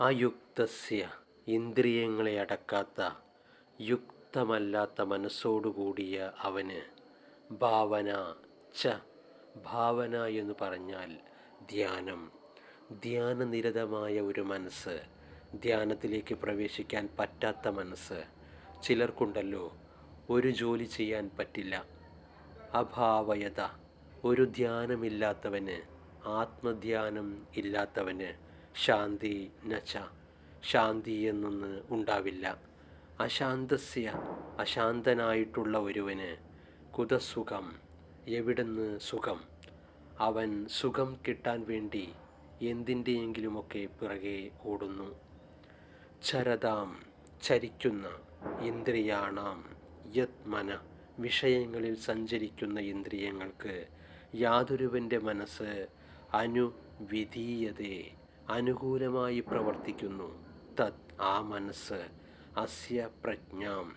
അയുക്തസ്യ ഇന്ദ്രിയങ്ങളെ അടക്കാത്ത യുക്തമല്ലാത്ത മനസ്സോടുകൂടിയ അവന് ഭാവന ച ഭാവന എന്ന് പറഞ്ഞാൽ ധ്യാനം. ധ്യാനനിരതമായ ഒരു മനസ്സ്. ധ്യാനത്തിലേക്ക് പ്രവേശിക്കാൻ പറ്റാത്ത മനസ്സ്. ചിലർക്കുണ്ടല്ലോ ഒരു ജോലി ചെയ്യാൻ പറ്റില്ല. അഭാവയത. ഒരു ധ്യാനമില്ലാത്തവന് ആത്മധ്യാനം ഇല്ലാത്തവന് ശാന്തി നച്ച ശാന്തി എന്നൊന്ന് ഉണ്ടാവില്ല. അശാന്തസ്യ അശാന്തനായിട്ടുള്ള ഒരുവന് കുതസുഖം. എവിടുന്ന് സുഖം? അവൻ സുഖം കിട്ടാൻ വേണ്ടി എന്തിന്റെയെങ്കിലുമൊക്കെ പിറകെ ഓടുന്നു. ചരതാം ചരിക്കുന്ന ഇന്ദ്രിയാണാം. യത്മന വിഷയങ്ങളിൽ സഞ്ചരിക്കുന്ന ഇന്ദ്രിയങ്ങൾക്ക് യാതൊരുവന്റെ മനസ്സ് അനുവിധീയതേ. അനുകൂലമായി പ്രവർത്തിക്കുന്നു. തത് ആ മനസ്സ് അസ്യ പ്രജ്ഞാം.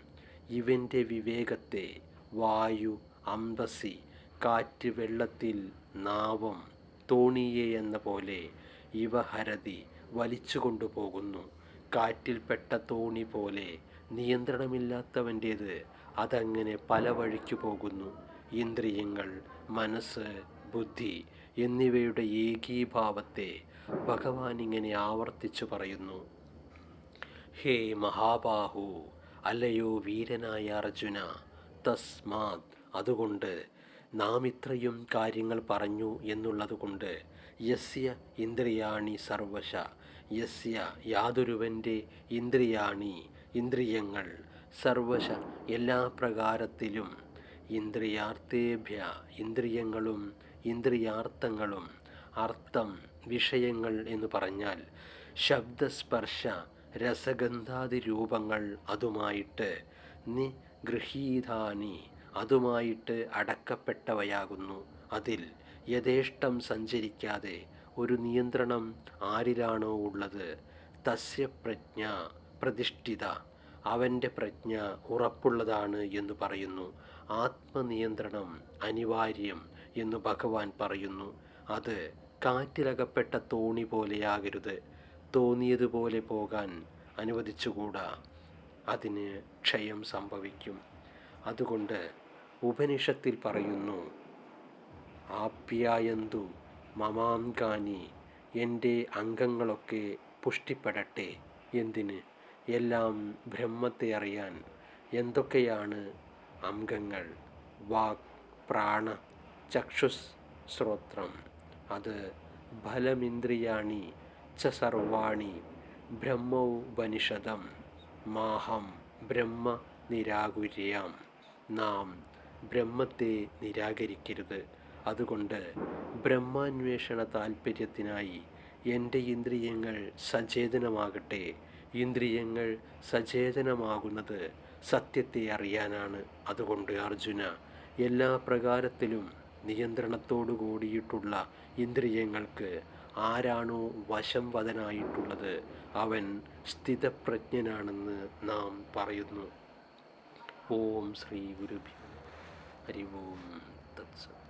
ഇവന്റെ വിവേകത്തെ വായു അന്തസി കാറ്റ് വെള്ളത്തിൽ നാവം തോണിയെ എന്ന പോലെ ഇവ ഹരതി വലിച്ചു കൊണ്ടുപോകുന്നു. കാറ്റിൽപ്പെട്ട തോണി പോലെ നിയന്ത്രണമില്ലാത്തവന്റേത് അതങ്ങനെ പല വഴിക്കു പോകുന്നു. ഇന്ദ്രിയങ്ങൾ മനസ്സ് ബുദ്ധി എന്നിവയുടെ ഏകീഭാവത്തെ ഭഗവാൻ ഇങ്ങനെ ആവർത്തിച്ചു പറയുന്നു. ഹേ മഹാബാഹു അല്ലയോ വീരനായ അർജുന തസ്മാത്. അതുകൊണ്ട് നാം ഇത്രയും കാര്യങ്ങൾ പറഞ്ഞു എന്നുള്ളതുകൊണ്ട് യസ്യ ഇന്ദ്രിയാണി സർവശ യസ്യ യാതൊരുവന്റെ ഇന്ദ്രിയാണി ഇന്ദ്രിയങ്ങൾ സർവശ എല്ലാ പ്രകാരത്തിലും ഇന്ദ്രിയാർത്ഥേഭ്യ ഇന്ദ്രിയങ്ങളും ഇന്ദ്രിയാർത്ഥങ്ങളും അർത്ഥം വിഷയങ്ങൾ എന്ന് പറഞ്ഞാൽ ശബ്ദസ്പർശ രസഗന്ധാദി രൂപങ്ങൾ അതുമായിട്ട് നിഗൃഹീതാനി അതുമായിട്ട് അടക്കപ്പെട്ടവയാകുന്നു. അതിൽ യഥേഷ്ടം സഞ്ചരിക്കാതെ ഒരു നിയന്ത്രണം ആരിലാണോ ഉള്ളത്? തസ്യ പ്രജ്ഞ പ്രതിഷ്ഠിത. അവന്റെ പ്രജ്ഞ ഉറപ്പുള്ളതാണ് എന്ന് പറയുന്നു. ആത്മനിയന്ത്രണം അനിവാര്യം എന്ന് ഭഗവാൻ പറയുന്നു. അത് കാറ്റിലകപ്പെട്ട തോണി പോലെയാകരുത്. തോന്നിയതുപോലെ പോകാൻ അനുവദിച്ചുകൂടാ. അതിന് ക്ഷയം സംഭവിക്കും. അതുകൊണ്ട് ഉപനിഷത്തിൽ പറയുന്നു ആപ്യായന്തു മമാങ്കാനി എന്റെ അംഗങ്ങളൊക്കെ പുഷ്ടിപ്പെടട്ടെ. എന്തിന്? എല്ലാം ബ്രഹ്മത്തെ അറിയാൻ. എന്തൊക്കെയാണ് അംഗങ്ങൾ? വാക് പ്രാണ ചക്ഷുസ് ശ്രോത്രം അത് ഫലമിന്ദ്രിയാണി ച സർവാണി ബ്രഹ്മോപനിഷദം. മാഹം ബ്രഹ്മ നിരാകുര്യാം നാം ബ്രഹ്മത്തെ നിരാകരിക്കരുത്. അതുകൊണ്ട് ബ്രഹ്മാന്വേഷണ താല്പര്യത്തിനായി എന്റെ ഇന്ദ്രിയങ്ങൾ സചേതനമാകട്ടെ. ഇന്ദ്രിയങ്ങൾ സചേതനമാകുന്നത് സത്യത്തെ അറിയാനാണ്. അതുകൊണ്ട് അർജുന എല്ലാ പ്രകാരത്തിലും നിയന്ത്രണത്തോടു കൂടിയിട്ടുള്ള ഇന്ദ്രിയങ്ങൾക്ക് ആരാണോ വശം വദനായിട്ടുള്ളത് അവൻ സ്ഥിതപ്രജ്ഞനാണെന്ന് നാം പറയുന്നു. ഓം ശ്രീ ഗുരുഭ്യോ ഹരി ഓം തത്സ.